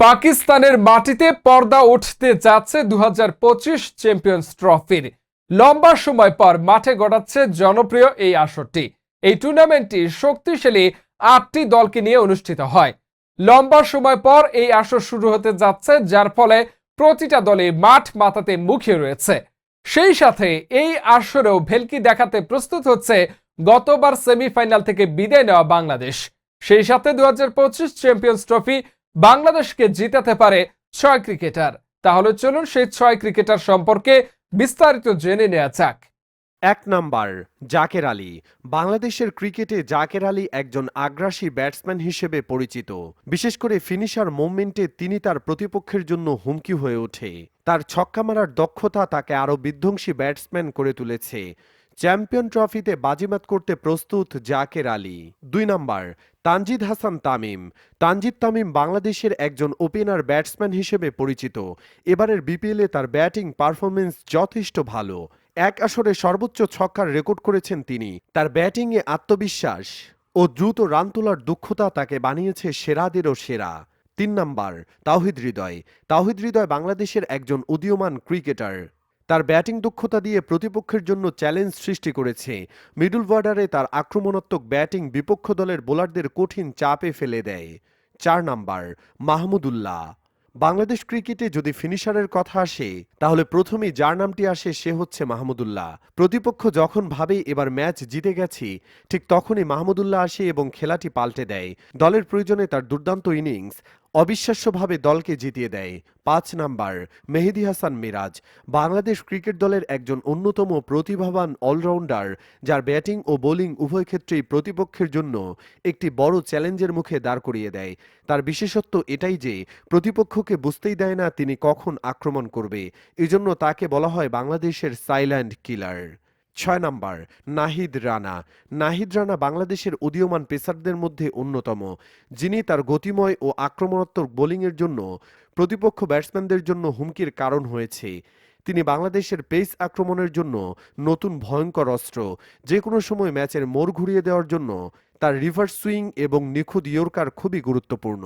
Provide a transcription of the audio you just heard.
পাকিস্তানের মাটিতে পর্দা উঠতে যাচ্ছে দুহাজার পঁচিশ চ্যাম্পিয়ন্স ট্রফির। লম্বা সময় পর মাঠে গড়াচ্ছে জনপ্রিয় এই আসরটি। এই টুর্নামেন্টটি শক্তিশালী আটটি দলকে নিয়ে অনুষ্ঠিত হয়। লম্বা সময় পর এই আসর শুরু হতে যাচ্ছে, যার ফলে প্রতিটা দলে মাঠ মাতাতে মুখে রয়েছে। সেই সাথে এই আসরেও ভেলকি দেখাতে প্রস্তুত হচ্ছে গতবার সেমিফাইনাল থেকে বিদায় নেওয়া বাংলাদেশ। সেই সাথে দু হাজার পঁচিশ চ্যাম্পিয়ন্স ট্রফি বাংলাদেশকে জিতাতে পারে ছয় ক্রিকেটার। তাহলে চলুন সেই ছয় ক্রিকেটার সম্পর্কে বিস্তারিত জেনে নেওয়া যাক। এক নাম্বার, জাকের আলী। বাংলাদেশের ক্রিকেটে জাকের আলী একজন আগ্রাসী ব্যাটসম্যান হিসেবে পরিচিত। বিশেষ করে ফিনিশার মুভমেন্টে তিনি তার প্রতিপক্ষের জন্য হুমকি হয়ে ওঠে। তার ছক্কা মারার দক্ষতা তাকে আরও বিধ্বংসী ব্যাটসম্যান করে তুলেছে। চ্যাম্পিয়ন ট্রফিতে বাজিমাত করতে প্রস্তুত জাকের আলী। দুই নাম্বার, তানজিদ হাসান তামিম। তানজিদ তামিম বাংলাদেশের একজন ওপেনার ব্যাটসম্যান হিসেবে পরিচিত। এবারের বিপিএলে তার ব্যাটিং পারফরমেন্স যথেষ্ট ভালো। এক আসরে সর্বোচ্চ ছক্কার রেকর্ড করেছেন তিনি। তার ব্যাটিংয়ে আত্মবিশ্বাস ও দ্রুত রান তোলার দক্ষতা তাকে বানিয়েছে সেরাদেরও সেরা। তিন নাম্বার, তাওহিদ হৃদয়। তাওহিদ হৃদয় বাংলাদেশের একজন উদীয়মান ক্রিকেটার। তার ব্যাটিং দক্ষতা দিয়ে প্রতিপক্ষের জন্য চ্যালেঞ্জ সৃষ্টি করেছে। মিডল বর্ডারে তার আক্রমণাত্মক ব্যাটিং বিপক্ষ দলের বোলারদের কঠিন চাপে ফেলে দেয়। চার নাম্বার মাহমুদুল্লাহ বাংলাদেশ ক্রিকেটে যদি ফিনিশারের কথা আসে, তাহলে প্রথমেই যার নামটি আসে সে হচ্ছে মাহমুদুল্লাহ প্রতিপক্ষ যখন ভাবে, এবার ম্যাচ জিতে গেছি, ঠিক তখনই মাহমুদুল্লাহ আসে এবং খেলাটি পাল্টে দেয়। দলের প্রয়োজনে তার দুর্দান্ত ইনিংস অবিশ্বাস্যভাবে দলকে জিতিয়ে দেয়। পাঁচ নাম্বার, মেহেদি হাসান মিরাজ। বাংলাদেশ ক্রিকেট দলের একজন অন্যতম প্রতিভাবান অলরাউন্ডার, যার ব্যাটিং ও বোলিং উভয় ক্ষেত্রেই প্রতিপক্ষের জন্য একটি বড় চ্যালেঞ্জের মুখে দাঁড় করিয়ে দেয়। তার বিশেষত্ব এটাই যে, প্রতিপক্ষকে বুঝতেই দেয় না তিনি কখন আক্রমণ করবে। এজন্য তাকে বলা হয় বাংলাদেশের সাইল্যান্ড কিলার ছয় নাম্বার, নাহিদ রানা। নাহিদ রানা বাংলাদেশের উদীয়মান পেসারদের মধ্যে অন্যতম, যিনি তার গতিময় ও আক্রমণাত্মক বোলিংয়ের জন্য প্রতিপক্ষ ব্যাটসম্যানদের জন্য হুমকির কারণ হয়েছে। তিনি বাংলাদেশের পেস আক্রমণের জন্য নতুন ভয়ঙ্কর অস্ত্র যে কোনো সময় ম্যাচের মোড় ঘুরিয়ে দেওয়ার জন্য তার রিভার্স সুইং এবং নিখুঁত ইয়র্কার খুবই গুরুত্বপূর্ণ।